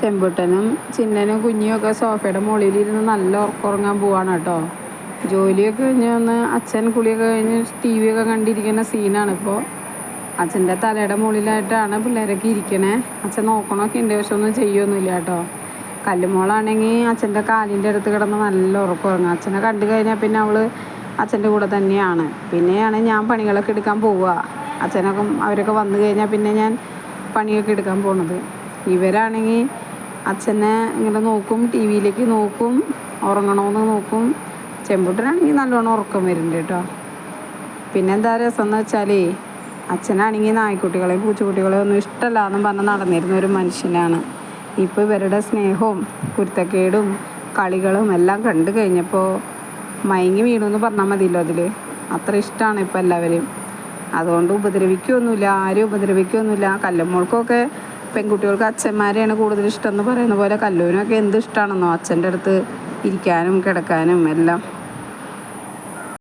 ചെമ്പുട്ടനും ചിന്നനും കുഞ്ഞിയും ഒക്കെ സോഫയുടെ മുകളിലിരുന്ന് നല്ല ഉറക്കുറങ്ങാൻ പോവാണ് കേട്ടോ. ജോലിയൊക്കെ കഴിഞ്ഞ് വന്ന് അച്ഛൻ കുളിയൊക്കെ കഴിഞ്ഞ് ടി വി ഒക്കെ കണ്ടിരിക്കുന്ന സീനാണ് ഇപ്പോൾ അച്ഛന്റെ തലയുടെ മുകളിലായിട്ടാണ് പിള്ളേരൊക്കെ ഇരിക്കണേ. അച്ഛൻ നോക്കണമൊക്കെ ഉണ്ട് പക്ഷെ ഒന്നും ചെയ്യൊന്നുമില്ല കേട്ടോ. കല്ലുമോളാണെങ്കിൽ അച്ഛന്റെ കാലിന്റെ അടുത്ത് കിടന്ന് നല്ല ഉറക്കുറങ്ങും. അച്ഛനെ കണ്ടു കഴിഞ്ഞാൽ പിന്നെ അവൾ അച്ഛന്റെ കൂടെ തന്നെയാണ്. പിന്നെയാണ് ഞാൻ പണികളൊക്കെ എടുക്കാൻ പോവുക. അച്ഛനൊക്കെ അവരൊക്കെ വന്നു കഴിഞ്ഞാൽ പിന്നെ ഞാൻ പണിയൊക്കെ എടുക്കാൻ പോണത്. ഇവരാണെങ്കിൽ അച്ഛനെ ഇങ്ങനെ നോക്കും ടി വിയിലേക്ക് നോക്കും ഉറങ്ങണമെന്ന് നോക്കും. ചെമ്പുട്ടനാണെങ്കിൽ നല്ലോണം ഉറക്കം വരുന്നുണ്ട് കേട്ടോ. പിന്നെ എന്താ രസം എന്ന് വെച്ചാലേ അച്ഛനാണെങ്കിൽ നായ്ക്കുട്ടികളെയും പൂച്ചക്കുട്ടികളെയും ഒന്നും ഇഷ്ടമല്ല പറഞ്ഞ് നടന്നിരുന്ന ഒരു മനുഷ്യനാണ്. ഇപ്പോൾ ഇവരുടെ സ്നേഹവും കുരുത്തക്കേടും കളികളും എല്ലാം കണ്ടു കഴിഞ്ഞപ്പോൾ മയങ്ങി വീണു എന്ന് പറഞ്ഞാൽ മതിയല്ലോ അതിൽ അത്ര ഇഷ്ടമാണ് ഇപ്പോൾ എല്ലാവരും അതുകൊണ്ട് ഉപദ്രവിക്കുകയൊന്നുമില്ല ആരും ഉപദ്രവിക്കുകയൊന്നുമില്ല കല്ലുമ്മോൾക്കൊക്കെ പെൺകുട്ടികൾക്ക് അച്ഛന്മാരെയാണ് കൂടുതൽ ഇഷ്ടം എന്ന് പറയുന്ന പോലെ കല്ലൂരിനൊക്കെ എന്ത് ഇഷ്ടമാണെന്നോ അച്ഛന്റെ അടുത്ത് ഇരിക്കാനും കിടക്കാനും എല്ലാം.